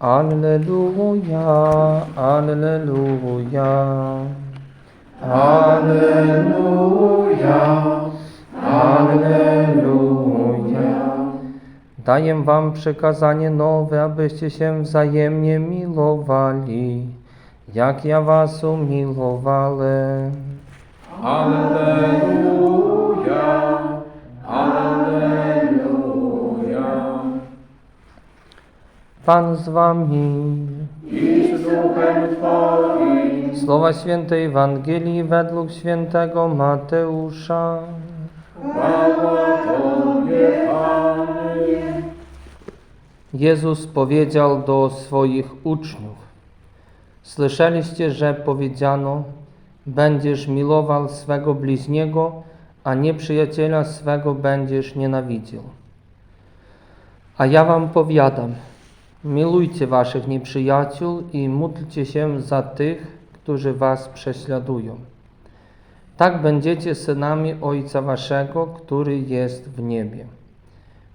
Alleluja, Alleluja. Alleluja, Alleluja. Daję wam przekazanie nowe, abyście się wzajemnie milowali, jak ja was umiłowałem. Alleluja, Pan z wami. I z duchem Twoim. Słowa Świętej Ewangelii według świętego Mateusza. Chwała Tobie, Panie. Jezus powiedział do swoich uczniów: Słyszeliście, że powiedziano: Będziesz milował swego bliźniego, a nieprzyjaciela swego będziesz nienawidził. A ja wam powiadam: milujcie waszych nieprzyjaciół i módlcie się za tych, którzy was prześladują. Tak będziecie synami Ojca Waszego, który jest w niebie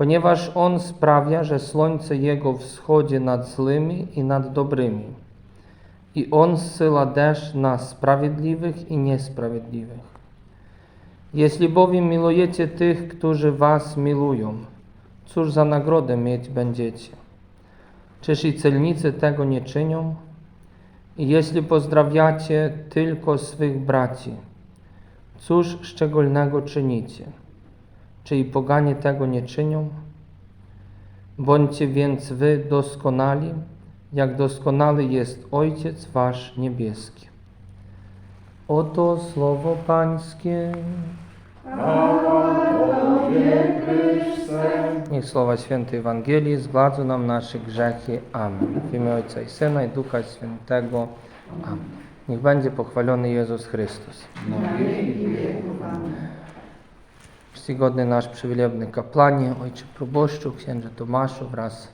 ponieważ On sprawia, że słońce Jego wschodzi nad złymi i nad dobrymi. I On zsyła deszcz na sprawiedliwych i niesprawiedliwych. Jeśli bowiem milujecie tych, którzy Was milują, cóż za nagrodę mieć będziecie? Czyż i celnicy tego nie czynią? I jeśli pozdrawiacie tylko swych braci, cóż szczególnego czynicie? Czy i poganie tego nie czynią? Bądźcie więc wy doskonali, jak doskonaly jest Ojciec Wasz niebieski. Oto słowo Pańskie. Chryste. Niech słowa świętej Ewangelii zgładzą nam nasze grzechy. Amen. W imię Ojca i Syna i Ducha Świętego. Amen. Niech będzie pochwalony Jezus Chrystus. Czcigodny nasz przywilebny kaplanie, ojcze proboszczu, księże Tomaszu wraz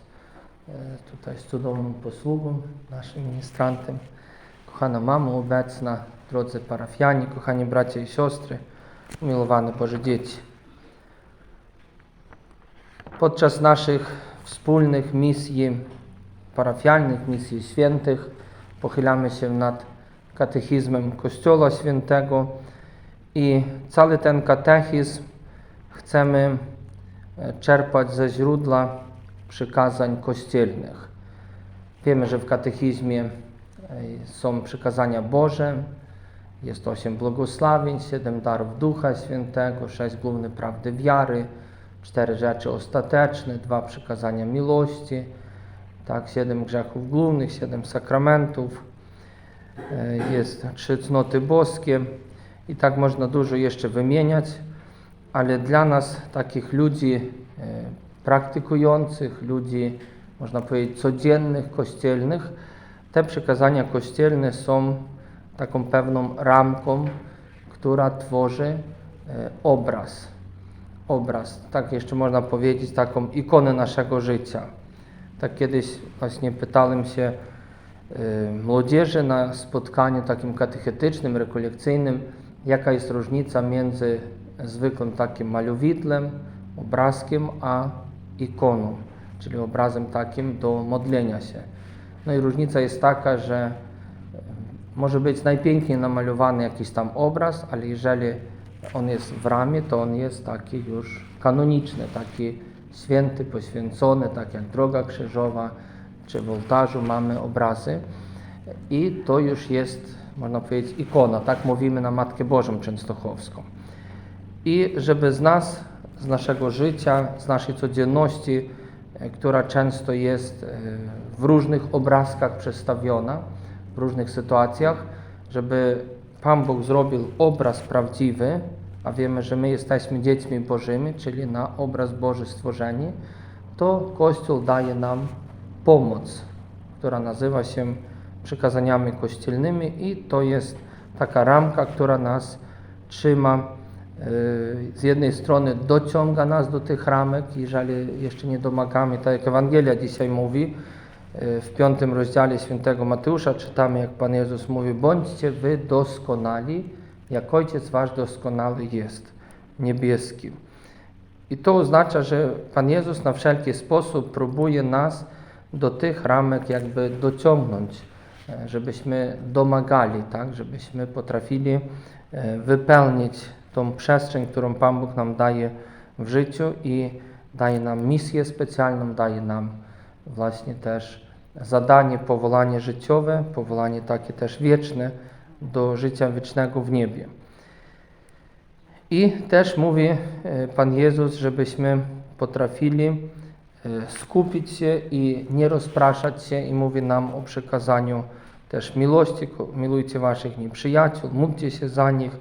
e, tutaj z cudowną posługą, naszym ministrantem, kochana mamo obecna, drodzy parafianie, kochani bracia i siostry, umiłowane Boże dzieci. Podczas naszych wspólnych misji parafialnych, misji świętych, pochylamy się nad katechizmem Kościoła Świętego i cały ten katechizm chcemy e, czerpać ze źródła przykazań kościelnych. Wiemy, że w katechizmie e, są przykazania Boże, jest osiem błogosławień, siedem darów Ducha Świętego, sześć głównych prawdy wiary, cztery rzeczy ostateczne, dwa przykazania miłości, tak, siedem grzechów głównych, siedem sakramentów, e, jest trzy cnoty boskie i tak można dużo jeszcze wymieniać ale dla nas, takich ludzi e, praktykujących, ludzi, można powiedzieć, codziennych, kościelnych, te przykazania kościelne są taką pewną ramką, która tworzy e, obraz. Obraz, tak jeszcze można powiedzieć, taką ikonę naszego życia. Tak kiedyś właśnie pytałem się e, młodzieży na spotkaniu takim katechetycznym, rekolekcyjnym, jaka jest różnica między zwykłym takim malowidłem, obrazkiem, a ikoną, czyli obrazem takim do modlenia się. No i różnica jest taka, że e, może być najpiękniej namalowany jakiś tam obraz, ale jeżeli on jest w ramie, to on jest taki już kanoniczny, taki święty, poświęcony, tak jak droga krzyżowa, czy w ołtarzu mamy obrazy. I to już jest, można powiedzieć, ikona. Tak mówimy na Matkę Bożą Częstochowską i żeby z nas, z naszego życia, z naszej codzienności, e, która często jest e, w różnych obrazkach przedstawiona, w różnych sytuacjach, żeby Pan Bóg zrobił obraz prawdziwy, a wiemy, że my jesteśmy dziećmi Bożymi, czyli na obraz Boży stworzeni, to Kościół daje nam pomoc, która nazywa się przykazaniami kościelnymi i to jest taka ramka, która nas trzyma z jednej strony dociąga nas do tych ramek, jeżeli jeszcze nie domagamy, tak jak Ewangelia dzisiaj mówi, w piątym rozdziale świętego Mateusza czytamy, jak Pan Jezus mówi, bądźcie wy doskonali, jak Ojciec Wasz doskonały jest, niebieski. I to oznacza, że Pan Jezus na wszelki sposób próbuje nas do tych ramek jakby dociągnąć, e, żebyśmy domagali, tak, żebyśmy potrafili e, wypełnić tą przestrzeń, którą Pan Bóg nam daje w życiu i daje nam misję specjalną, daje nam właśnie też zadanie, powołanie życiowe, powołanie takie też wieczne do życia wiecznego w niebie. I też mówi e, Pan Jezus, żebyśmy potrafili e, skupić się i nie rozpraszać się i mówi nam o przekazaniu też miłości, milujcie waszych nieprzyjaciół, módlcie się za nich,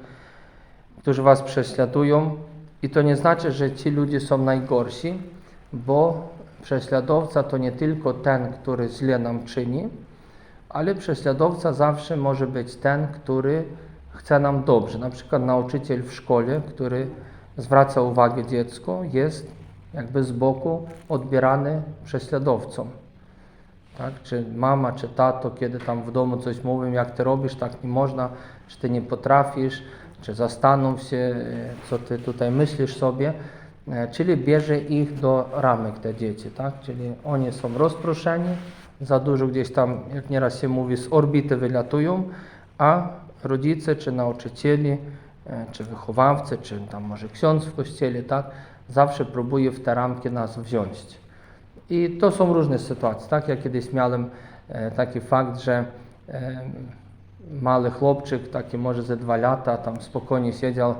którzy was prześladują. I to nie znaczy, że ci ludzie są najgorsi, bo prześladowca to nie tylko ten, który źle nam czyni, ale prześladowca zawsze może być ten, który chce nam dobrze. Na przykład nauczyciel w szkole, który zwraca uwagę dziecku, jest jakby z boku odbierany prześladowcą. Tak? Czy mama, czy tato, kiedy tam w domu coś mówią, jak ty robisz, tak nie można, czy ty nie potrafisz, czy zastanów się, e, co ty tutaj myślisz sobie. E, Czyli bierze ich do ramek te dzieci, tak? Czyli oni są rozproszeni, za dużo gdzieś tam, jak nieraz się mówi, z orbity wylatują, a rodzice, czy nauczycieli, e, czy wychowawcy, czy tam może ksiądz w kościele, tak? Zawsze próbuje w te ramki nas wziąć. I to są różne sytuacje, tak? Ja kiedyś miałem e, taki fakt, że e, mały chłopczyk, taki może ze dwa lata, tam spokojnie siedział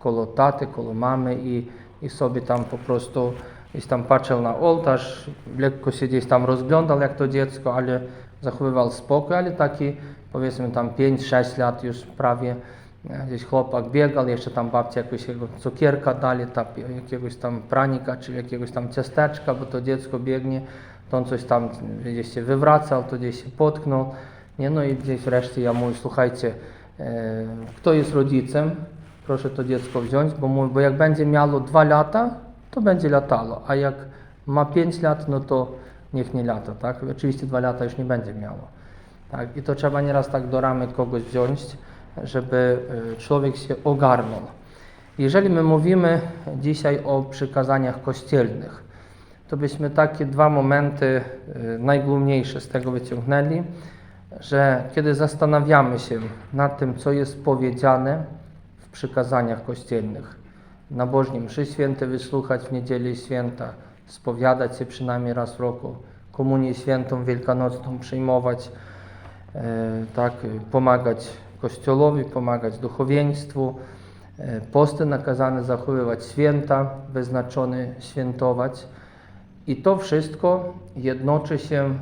koło taty, koło mamy i, i sobie tam po prostu gdzieś tam patrzył na ołtarz, lekko się gdzieś tam rozglądał jak to dziecko, ale zachowywał spokój, ale taki powiedzmy tam 5-6 lat już prawie e, gdzieś chłopak biegał, jeszcze tam babcia jakiegoś jego cukierka dali, tam, jakiegoś tam pranika, czy jakiegoś tam ciasteczka, bo to dziecko biegnie, to on coś tam gdzieś się wywracał, to gdzieś się potknął, nie, no i gdzieś wreszcie ja mówię, słuchajcie, e, kto jest rodzicem, proszę to dziecko wziąć, bo, bo jak będzie miało dwa lata, to będzie latało, a jak ma 5 lat, no to niech nie lata, tak? Oczywiście dwa lata już nie będzie miało. Tak? I to trzeba nieraz tak do ramy kogoś wziąć, żeby y, człowiek się ogarnął. Jeżeli my mówimy dzisiaj o przykazaniach kościelnych, to byśmy takie dwa momenty y, najgłówniejsze z tego wyciągnęli, że kiedy zastanawiamy się nad tym, co jest powiedziane w przykazaniach kościelnych, nabożnie mszy święte wysłuchać w niedzielę święta, spowiadać się przynajmniej raz w roku, komunię świętą wielkanocną przyjmować, e, tak, pomagać Kościołowi, pomagać duchowieństwu, e, posty nakazane zachowywać, święta wyznaczone świętować. I to wszystko jednoczy się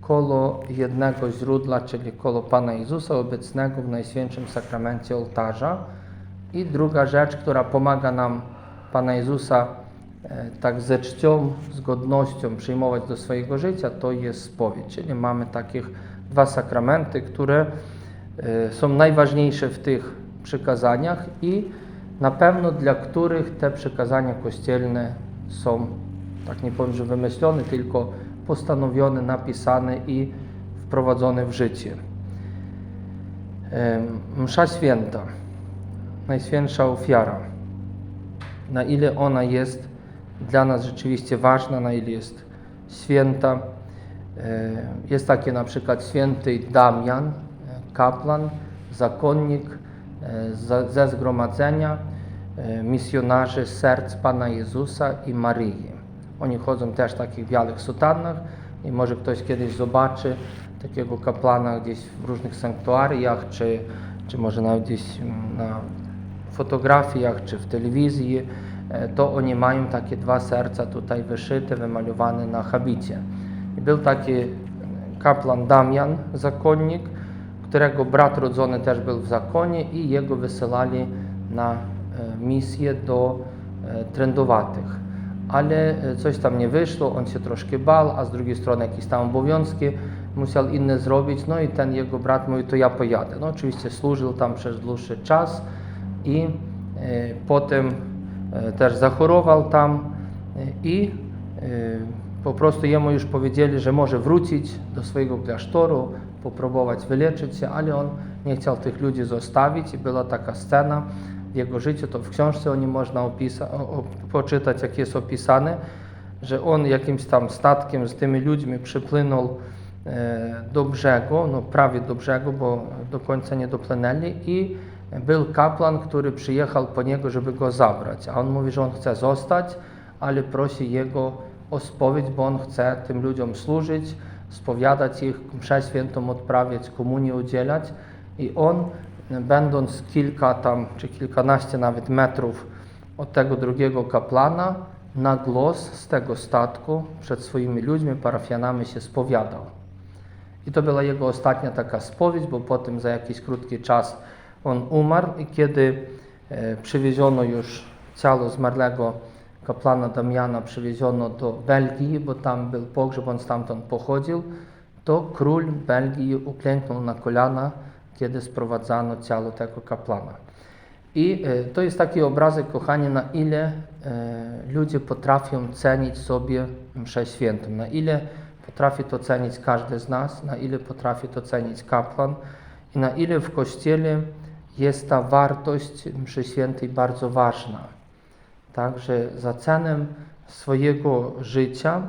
koło jednego źródła, czyli koło Pana Jezusa obecnego w Najświętszym Sakramencie ołtarza. I druga rzecz, która pomaga nam Pana Jezusa e, tak ze czcią, z godnością przyjmować do swojego życia, to jest spowiedź. Czyli mamy takich dwa sakramenty, które e, są najważniejsze w tych przykazaniach i na pewno dla których te przykazania kościelne są, tak nie powiem, że wymyślone, tylko postanowione, napisane i wprowadzone w życie. Em, Msza święta, najświętsza ofiara, na ile ona jest dla nas rzeczywiście ważna, na ile jest święta. E, Jest taki na przykład święty Damian, e, kaplan, zakonnik e, ze zgromadzenia misjonarzy serc Pana Jezusa i Maryi. Oni chodzą też w takich białych sutannach i może ktoś kiedyś zobaczy takiego kaplana gdzieś w różnych sanktuariach, czy, czy może nawet gdzieś na fotografiach, czy w telewizji, e, to oni mają takie dwa serca tutaj wyszyte, wymalowane na habicie. Był taki kaplan Damian, zakonnik, którego brat rodzony też był w zakonie i jego wysyłali na e, misję do e, trędowatych. Ale coś tam nie wyszło, on się troszkę bał, a z drugiej strony jakieś tam obowiązki musiał inne zrobić, no i ten jego brat mówi, to ja pojadę. No oczywiście służył tam przez dłuższy czas i e, potem e, też zachorował tam e, i po prostu jemu już powiedzieli, że może wrócić do swojego klasztoru, popróbować wyleczyć się, ale on nie chciał tych ludzi zostawić i była taka scena w jego życiu, to w książce o nim można opisa- o, poczytać, jak jest opisane, że on jakimś tam statkiem z tymi ludźmi przypłynął e, do brzegu, no prawie do brzegu, bo do końca nie dopłynęli i był kapłan, który przyjechał po niego, żeby go zabrać, a on mówi, że on chce zostać, ale prosi jego o spowiedź, bo on chce tym ludziom służyć, spowiadać ich, mszę świętą odprawiać, komunię udzielać i on, będąc kilka tam, czy kilkanaście nawet metrów od tego drugiego kaplana, na głos z tego statku przed swoimi ludźmi, parafianami się spowiadał. I to była jego ostatnia taka spowiedź, bo potem za jakiś krótki czas on umarł i kiedy e, przywieziono już ciało zmarłego kaplana Damiana, przywieziono do Belgii, bo tam był pogrzeb, on stamtąd pochodził, to król Belgii uklęknął na kolana, kiedy sprowadzano ciało tego kaplana. I e, to jest taki obrazek, kochani, na ile e, ludzie potrafią cenić sobie mszę świętą, na ile potrafi to cenić każdy z nas, na ile potrafi to cenić kapłan i na ile w Kościele jest ta wartość mszy świętej bardzo ważna. Także za cenę swojego życia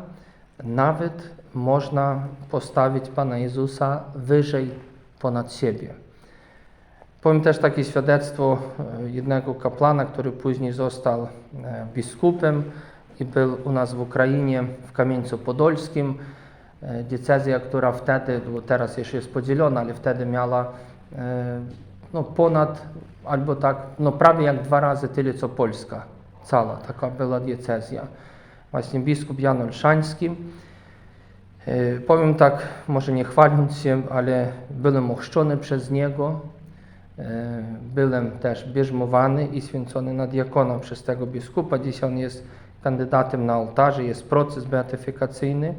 nawet można postawić Pana Jezusa wyżej ponad siebie. Powiem też takie świadectwo e, jednego kaplana, który później został e, biskupem i był u nas w Ukrainie, w Kamieńcu Podolskim. E, Diecezja, która wtedy, teraz już jest podzielona, ale wtedy miała no, ponad, albo tak, no prawie jak dwa razy tyle, co Polska. Cała taka była diecezja. Właśnie biskup Jan Olszański. E, Powiem tak, może nie chwaląc się, ale byłem ochrzczony przez niego. E, Byłem też bierzmowany i święcony na diakona przez tego biskupa. Dzisiaj on jest kandydatem na ołtarze, jest proces beatyfikacyjny.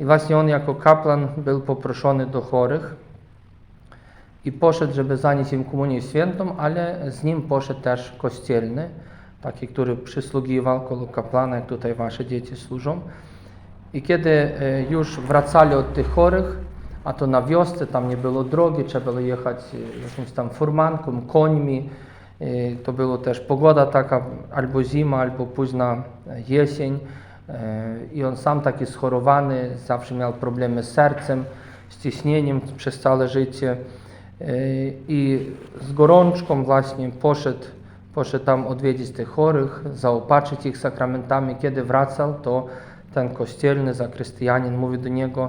I właśnie on jako kaplan był poproszony do chorych i poszedł, żeby zanieść im komunię świętą, ale z nim poszedł też kościelny, taki, który przysługiwał koło kaplana, jak tutaj wasze dzieci służą. I kiedy e, już wracali od tych chorych, a to na wiosce, tam nie było drogi, trzeba było jechać e, jakimś tam furmanką, końmi, e, to było też pogoda taka, albo zima, albo późna jesień. I on sam taki schorowany, zawsze miał problemy z sercem, z ciśnieniem przez całe życie. E, I z gorączką właśnie poszedł, poszedł tam odwiedzić tych chorych, zaopatrzyć ich sakramentami. Kiedy wracał, to ten kościelny zakrystianin mówi do niego,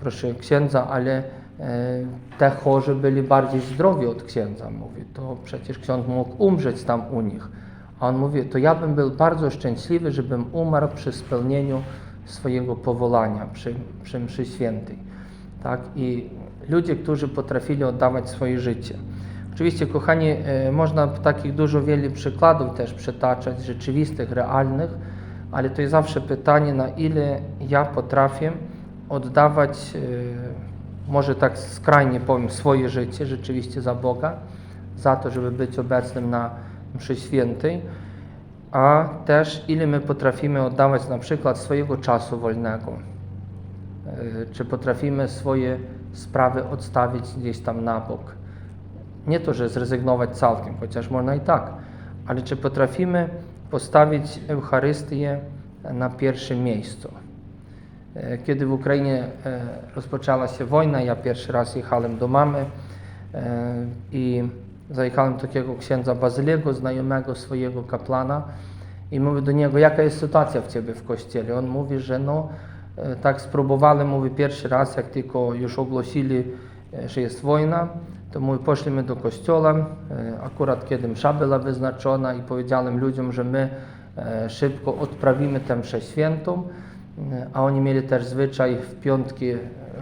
proszę księdza, ale e, te chorzy byli bardziej zdrowi od księdza. Mówi, to przecież ksiądz mógł umrzeć tam u nich. A on mówi, to ja bym był bardzo szczęśliwy, żebym umarł przy spełnieniu swojego powołania, przy, przy mszy świętej. Tak? I ludzie, którzy potrafili oddawać swoje życie. Oczywiście, kochani, e, można takich dużo wiele przykładów też przytaczać, rzeczywistych, realnych, ale to jest zawsze pytanie, na ile ja potrafię oddawać, e, może tak skrajnie powiem, swoje życie rzeczywiście za Boga, za to, żeby być obecnym na mszy świętej, a też ile my potrafimy oddawać na przykład swojego czasu wolnego. E, Czy potrafimy swoje sprawy odstawić gdzieś tam na bok. Nie to, że zrezygnować całkiem, chociaż można i tak, ale czy potrafimy postawić Eucharystię na pierwszym miejscu. E, Kiedy w Ukrainie e, rozpoczęła się wojna, ja pierwszy raz jechałem do mamy e, i zajechałem takiego księdza Bazylego, znajomego swojego kaplana i mówię do niego, jaka jest sytuacja w Ciebie w kościele? On mówi, że no tak spróbowałem, mówi pierwszy raz, jak tylko już ogłosili, e, że jest wojna, to mówi, poszliśmy do kościoła, e, akurat kiedy msza była wyznaczona i powiedziałem ludziom, że my e, szybko odprawimy tę mszę świętą, e, a oni mieli też zwyczaj w piątki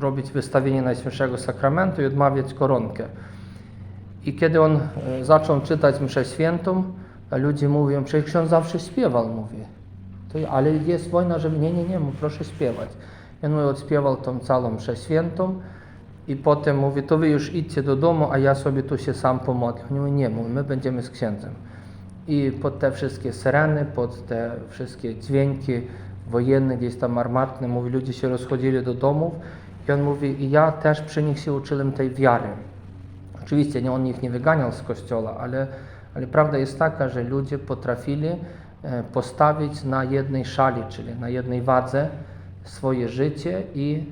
robić wystawienie Najświętszego Sakramentu i odmawiać koronkę. I kiedy on e, zaczął czytać mszę świętą, ludzie mówią, przecież ksiądz zawsze śpiewał, mówię. To, ja, ale jest wojna, żeby nie, nie, nie, proszę śpiewać. On mówi, odśpiewał tą całą mszę świętą i potem mówi, to wy już idźcie do domu, a ja sobie tu się sam pomodlę. On mówi, nie, mówi, my będziemy z księdzem. I pod te wszystkie syreny, pod te wszystkie dźwięki wojenne, gdzieś tam armatne, mówi, ludzie się rozchodzili do domów i on mówi, i ja też przy nich się uczyłem tej wiary. Oczywiście nie, on ich nie wyganiał z kościoła, ale, ale prawda jest taka, że ludzie potrafili postawić na jednej szali, czyli na jednej wadze swoje życie i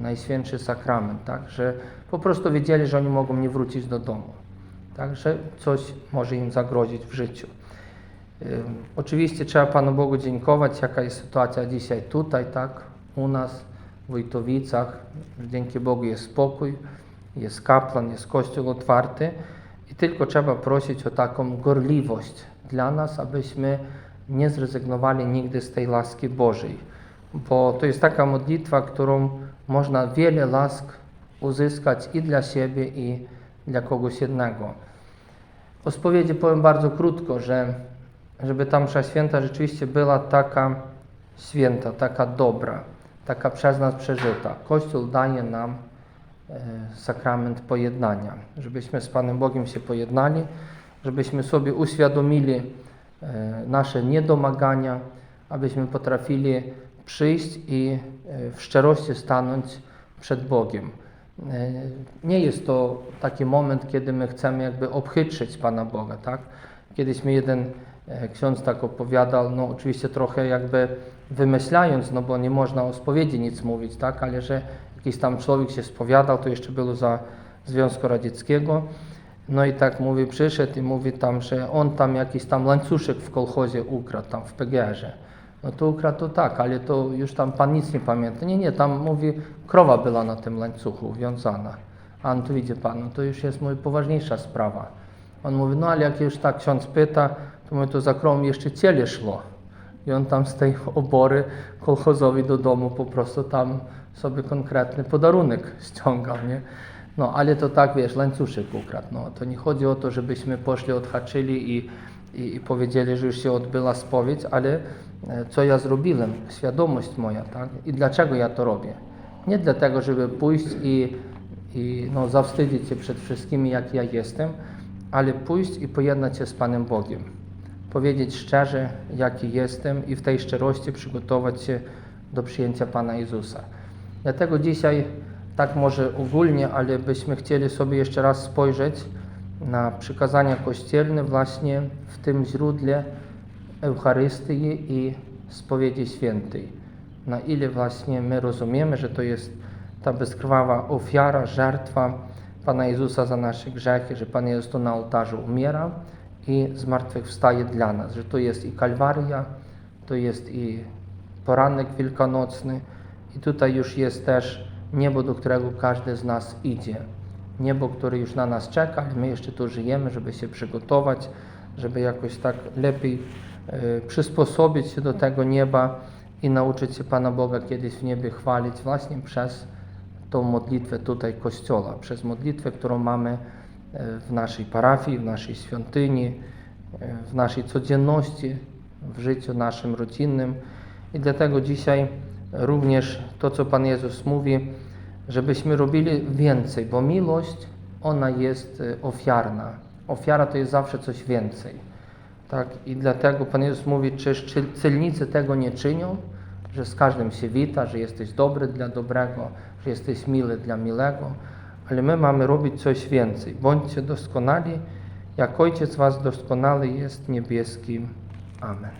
Najświętszy Sakrament, tak? Że po prostu wiedzieli, że oni mogą nie wrócić do domu. Także coś może im zagrozić w życiu. Ym, Oczywiście trzeba Panu Bogu dziękować, jaka jest sytuacja dzisiaj tutaj, tak, u nas, w Wojtowicach. Dzięki Bogu jest spokój, jest kaplan, jest kościół otwarty i tylko trzeba prosić o taką gorliwość dla nas, abyśmy nie zrezygnowali nigdy z tej łaski Bożej. Bo to jest taka modlitwa, którą można wiele łask uzyskać i dla siebie, i dla kogoś innego. O spowiedzi powiem bardzo krótko, że żeby ta msza święta rzeczywiście była taka święta, taka dobra, taka przez nas przeżyta. Kościół daje nam e, sakrament pojednania, żebyśmy z Panem Bogiem się pojednali, żebyśmy sobie uświadomili nasze niedomagania, abyśmy potrafili przyjść i e, w szczerości stanąć przed Bogiem. E, Nie jest to taki moment, kiedy my chcemy jakby obchytrzyć Pana Boga, tak? Kiedyś mi jeden e, ksiądz tak opowiadał, no oczywiście trochę jakby wymyślając, no bo nie można o spowiedzi nic mówić, tak? Ale że jakiś tam człowiek się spowiadał, to jeszcze było za Związku Radzieckiego, no i tak mówi, przyszedł i mówi tam, że on tam jakiś tam łańcuszek w kolchozie ukradł, tam w PGR-ze. No to ukradł to tak, ale to już tam pan nic nie pamięta. Nie, nie, tam mówi, krowa była na tym łańcuchu uwiązana. A on tu widzi pan, no to już jest mój poważniejsza sprawa. On mówi, no ale jak już tak ksiądz pyta, to mówi, to za krową jeszcze ciele szło. I on tam z tej obory kolchozowi do domu po prostu tam sobie konkretny podarunek ściągał, nie? No, ale to tak, wiesz, łańcuszek ukradł. No, to nie chodzi o to, żebyśmy poszli, odhaczyli i, i, i powiedzieli, że już się odbyła spowiedź, ale e, co ja zrobiłem, świadomość moja, tak? I dlaczego ja to robię? Nie dlatego, żeby pójść i, i no, zawstydzić się przed wszystkimi, jak ja jestem, ale pójść i pojednać się z Panem Bogiem. Powiedzieć szczerze, jaki jestem i w tej szczerości przygotować się do przyjęcia Pana Jezusa. Dlatego dzisiaj, tak może ogólnie, ale byśmy chcieli sobie jeszcze raz spojrzeć na przykazania kościelne właśnie w tym źródle Eucharystii i spowiedzi świętej. Na ile właśnie my rozumiemy, że to jest ta bezkrwawa ofiara, żertwa Pana Jezusa za nasze grzechy, że Pan Jezus tu na ołtarzu umiera i zmartwychwstaje dla nas, że to jest i Kalwaria, to jest i poranek wielkanocny i tutaj już jest też niebo, do którego każdy z nas idzie. Niebo, które już na nas czeka, ale my jeszcze tu żyjemy, żeby się przygotować, żeby jakoś tak lepiej e, przysposobić się do tego nieba i nauczyć się Pana Boga kiedyś w niebie chwalić właśnie przez tą modlitwę tutaj Kościoła, przez modlitwę, którą mamy e, w naszej parafii, w naszej świątyni, e, w naszej codzienności, w życiu naszym rodzinnym. I dlatego dzisiaj również to, co Pan Jezus mówi, żebyśmy robili więcej, bo miłość, ona jest e, ofiarna. Ofiara to jest zawsze coś więcej. Tak? I dlatego Pan Jezus mówi, czyż czy celnicy tego nie czynią, że z każdym się wita, że jesteś dobry dla dobrego, że jesteś miły dla milego, ale my mamy robić coś więcej. Bądźcie doskonali, jak Ojciec Was doskonały jest niebieski. Amen.